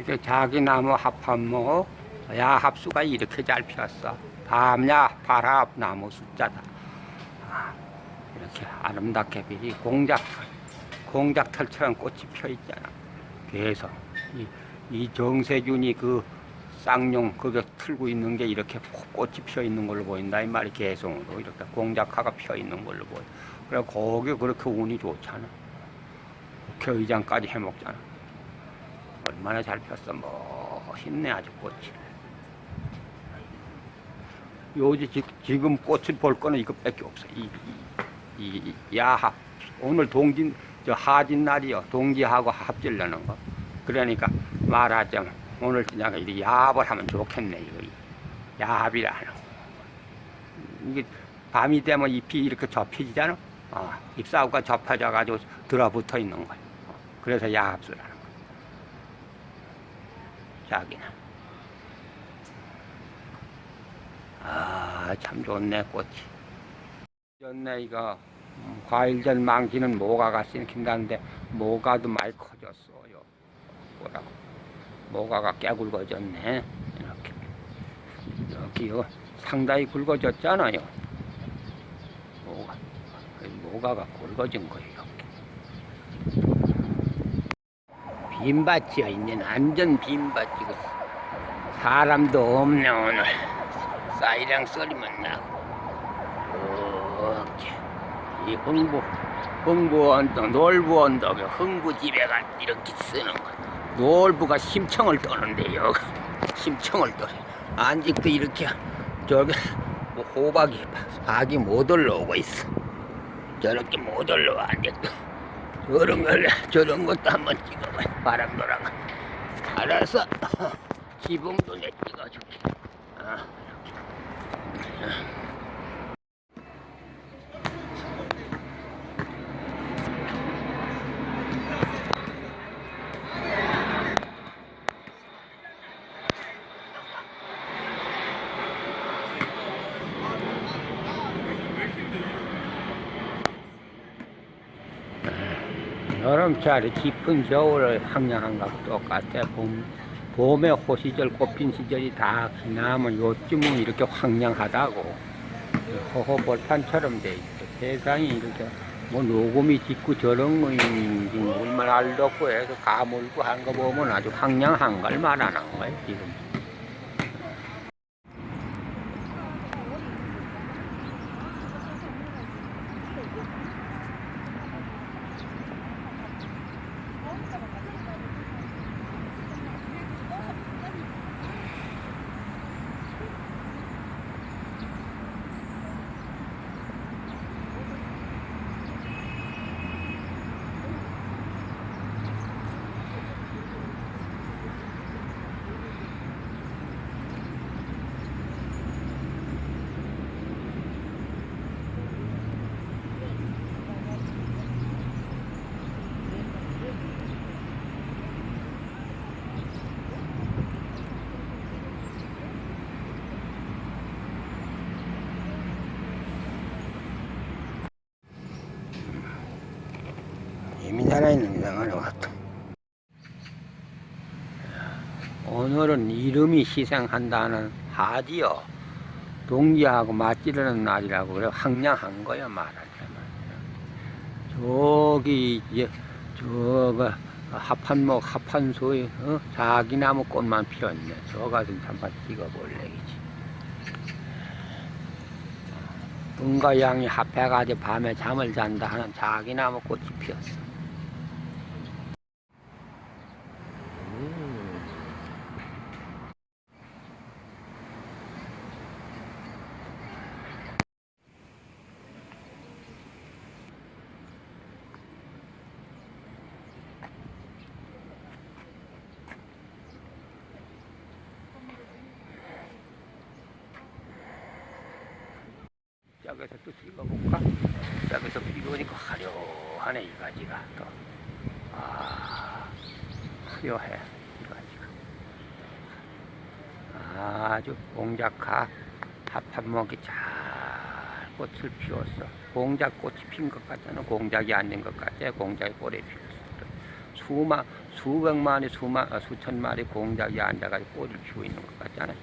이렇게 자기 나무 합합모 야합수가 이렇게 잘 피었어. 밤야 파랍 나무 숫자다. 아, 이렇게 아름답게 이 공작 공작털처럼 꽃이 펴 있잖아. 그래서 이, 이 정세균이 그 쌍용 그게 틀고 있는 게 이렇게 꽃이 펴 있는 걸로 보인다 이 말이 개성으로 이렇게 공작화가 펴 있는 걸로 보여. 그래 거기 그렇게 운이 좋잖아. 국회의장까지 해먹잖아. 얼마나 잘 폈어. 멋있네 아주 꽃이. 요지 지- 지금 꽃을 볼 거는 이것밖에 없어. 이, 이, 이 야합. 오늘 동진 저 하진 날이요. 동지하고 합질려는 거. 그러니까 말하자면 오늘 그냥 이 야합을 하면 좋겠네 이거. 야합이라 하는 거. 이게 밤이 되면 잎이 이렇게 접혀지잖아. 어, 잎사구가 접혀져 가지고 들어붙어 있는 거야. 어, 그래서 야합수라 는 거야. 자기는. 아, 참 좋네, 꽃이. 좋네, 이거. 음, 과일전 망치는 모가가 씹힌다는데, 모가도 많이 커졌어요. 뭐라고. 모가가 꽤 굵어졌네. 이렇게. 여기요. 상당히 굵어졌잖아요. 모가. 그 모가가 굵어진 거예요, 이렇게. 빈밭이야, 있는 완전 빈밭이고. 사람도 없네, 오늘. 사이랑 소리만 나고. 이렇게. 이 흥부, 흥부 언덕, 놀부 언덕에 흥부 집에가 이렇게 쓰는 거. 놀부가 심청을 떠는데요. 심청을 떠. 안직도 이렇게, 저기, 뭐 호박이, 박이 못 올라오고 있어. 저렇게 못 올라와, 안직도. 저런 걸, 저런 것도 한번 찍어봐. 바람 돌아가. 알아서, 지붕도 내 찍어줄게. 아. 여름철이 깊은 겨울을 황량한 것과 똑같아. 봄, 봄에 호시절 꽃핀 시절이 다 지나면 요쯤은 이렇게 황량하다고. 허허벌판처럼 돼 있어. 세상이 이렇게 뭐 녹음이 짓고 저런 거인지 물만 알렵고 해서 가물고 한 거 보면 아주 황량한 걸 말하는 거야, 지금. 예민하나 있는 것 같아. 오늘은 이름이 희생한다는 하디요. 동지하고 맞지르는 날이라고 그래 황량한 거야 말하자면. 저기 이제 저거 합판목 합판소에 어? 자기나무 꽃만 피었네. 저 가서 한번 찍어볼래기지. 등과 양이 합해가지고 밤에 잠을 잔다 하는 자기나무 꽃이 피었어. 저기서 또 찍어볼까? 저기서 비오니까 화려하네 이 가지가 또. 아, 화려해 이 가지가. 아주 공작화 합판목이 잘 꽃을 피웠어. 공작 꽃이 핀 것 같잖아. 공작이 아닌 것 같아. 공작이 꽃이 피웠어. 수만 수백 마리 수만 아, 수천 마리 공작이 앉아가지고 꼬리를 쥐고 있는 것 같지 않아